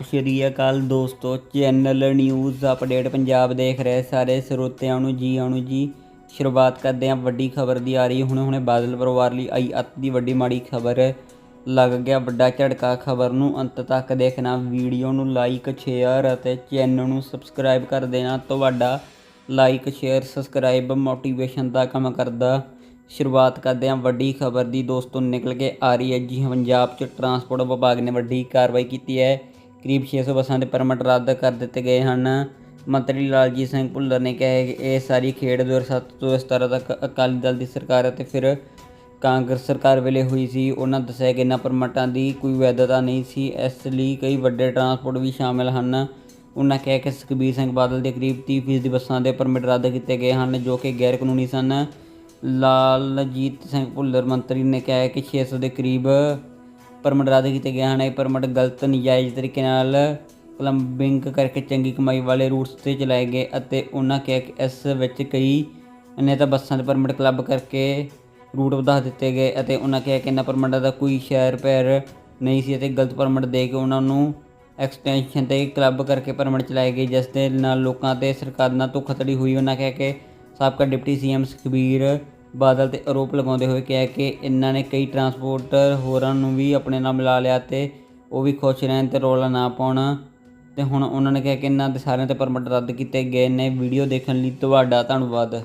ਸਤਿ ਸ਼੍ਰੀ ਅਕਾਲ ਦੋਸਤੋ channel news update Punjab ਦੇਖ ਰਹੇ ਸਾਰੇ ਸਰੋਤਿਆਂ ਨੂੰ ਜੀ ਆਣੂ ਜੀ। ਸ਼ੁਰੂਆਤ ਕਰਦੇ ਹਾਂ ਵੱਡੀ ਖਬਰ ਦੀ ਆ ਰਹੀ ਹੁਣ ਹੁਣੇ ਬਾਦਲ ਪਰਿਵਾਰ ਲਈ ਆਈ ਅੱਤ ਦੀ ਵੱਡੀ ਮਾੜੀ ਖਬਰ। ਲੱਗ ਗਿਆ ਵੱਡਾ ਝਟਕਾ ਖਬਰ ਨੂੰ। ਅੰਤ ਤੱਕ ਦੇਖਣਾ ਵੀਡੀਓ ਨੂੰ ਲਾਈਕ ਸ਼ੇਅਰ ਅਤੇ ਚੈਨਲ ਨੂੰ ਸਬਸਕ੍ਰਾਈਬ ਕਰ ਦੇਣਾ। ਤੁਹਾਡਾ ਲਾਈਕ ਸ਼ੇਅਰ ਸਬਸਕ੍ਰਾਈਬ ਮੋਟੀਵੇਸ਼ਨ ਦਾ ਕੰਮ ਕਰਦਾ। ਸ਼ੁਰੂਆਤ ਕਰਦੇ ਹਾਂ ਵੱਡੀ ਖਬਰ ਦੀ। ਦੋਸਤੋ ਨਿਕਲ ਕੇ ਆ ਰਹੀ ਹੈ ਜੀ ਹਾਂ, ਪੰਜਾਬ 'ਚ ਟਰਾਂਸਪੋਰਟ ਵਿਭਾਗ ਨੇ ਵੱਡੀ ਕਾਰਵਾਈ ਕੀਤੀ ਹੈ। ਕਰੀਬ 600 ਬੱਸਾਂ ਦੇ ਪਰਮਿਟ ਰੱਦ ਕਰ ਦਿੱਤੇ ਗਏ ਹਨ। ਮੰਤਰੀ ਲਾਲਜੀਤ ਸਿੰਘ ਭੁੱਲਰ ਨੇ ਕਿਹਾ ਕਿ ਇਹ ਸਾਰੀ ਖੇਡ 2007 ਤੋਂ 17 ਤੱਕ ਅਕਾਲੀ ਦਲ ਦੀ ਸਰਕਾਰ ਅਤੇ ਫਿਰ ਕਾਂਗਰਸ ਸਰਕਾਰ ਵੇਲੇ ਹੋਈ ਸੀ। ਉਹਨਾਂ ਦੱਸਿਆ ਕਿ ਇਹਨਾਂ ਪਰਮਿਟਾਂ ਦੀ ਕੋਈ ਵੈਧਤਾ ਨਹੀਂ ਸੀ। ਇਸ ਲਈ ਕਈ ਵੱਡੇ ਟਰਾਂਸਪੋਰਟ ਵੀ ਸ਼ਾਮਿਲ ਹਨ। ਉਹਨਾਂ ਕਿਹਾ ਕਿ ਸੁਖਬੀਰ ਸਿੰਘ ਬਾਦਲ ਦੇ ਕਰੀਬ 30% ਦੀ ਬੱਸਾਂ ਦੇ ਪਰਮਿਟ ਰੱਦ ਕੀਤੇ ਗਏ ਹਨ, ਜੋ ਕਿ ਗੈਰ ਕਾਨੂੰਨੀ ਸਨ। ਲਾਲਜੀਤ ਸਿੰਘ ਭੁੱਲਰ ਮੰਤਰੀ ਨੇ ਕਿਹਾ ਹੈ ਕਿ 600 ਦੇ ਕਰੀਬ ਪਰਮਿਟ ਰੱਦ ਕੀਤੇ ਗਏ ਹਨ। ਇਹ ਪਰਮਿਟ ਗਲਤ ਨਜਾਇਜ਼ ਤਰੀਕੇ ਨਾਲ ਕਲੰਬਿੰਗ ਕਰਕੇ ਚੰਗੀ ਕਮਾਈ ਵਾਲੇ ਰੂਟਸ ਤੇ ਚਲਾਏ ਗਏ ਅਤੇ ਉਹਨਾਂ ਕਿਹਾ ਕਿ ਇਸ ਵਿੱਚ ਕਈ ਅਨੇਤਾ ਬੱਸਾਂ ਦੇ ਪਰਮਿਟ ਕਲੱਬ ਕਰਕੇ ਰੂਟ ਵਧਾ ਦਿੱਤੇ ਗਏ ਅਤੇ ਉਹਨਾਂ ਕਿਹਾ ਕਿ ਇਹਨਾਂ ਪਰਮਿਟਾਂ ਦਾ ਕੋਈ ਸ਼ਹਿਰ ਪੈਰ ਨਹੀਂ ਸੀ ਅਤੇ ਗਲਤ ਪਰਮਿਟ ਦੇ ਕੇ ਉਹਨਾਂ ਨੂੰ ਐਕਸਟੈਂਸ਼ਨ ਤੇ ਕਲੱਬ ਕਰਕੇ ਪਰਮਿਟ ਚਲਾਏ ਗਏ, ਜਿਸ ਦੇ ਨਾਲ ਲੋਕਾਂ ਤੇ ਸਰਕਾਰ ਨਾਲ ਧੋਖਾਧੜੀ ਹੋਈ। ਉਹਨਾਂ ਕਿਹਾ ਕਿ ਸਾਬਕਾ ਡਿਪਟੀ ਸੀਐਮ ਸੁਖਬੀਰ ਬਾਦਲ ਤੇ ਆਰੋਪ ਲਗਾਉਂਦੇ ਹੋਏ ਕਿਹਾ ਕਿ ਇਹਨਾਂ ਨੇ ਕਈ ਟਰਾਂਸਪੋਰਟਰ ਹੋਰਾਂ ਨੂੰ ਵੀ ਆਪਣੇ ਨਾਲ ਮਿਲਾ ਲਿਆ ਤੇ ਉਹ ਵੀ ਖੁਸ਼ ਰਹਿਣ ਤੇ ਰੌਲਾ ਨਾ ਪਾਉਣ। ਤੇ ਹੁਣ ਉਹਨਾਂ ਨੇ ਕਿਹਾ ਕਿ ਇਹਨਾਂ ਦੇ ਸਾਰਿਆਂ ਤੇ ਪਰਮਿਟ ਰੱਦ ਕੀਤੇ ਗਏ ਨੇ। ਵੀਡੀਓ ਦੇਖਣ ਲਈ ਤੁਹਾਡਾ ਧੰਨਵਾਦ।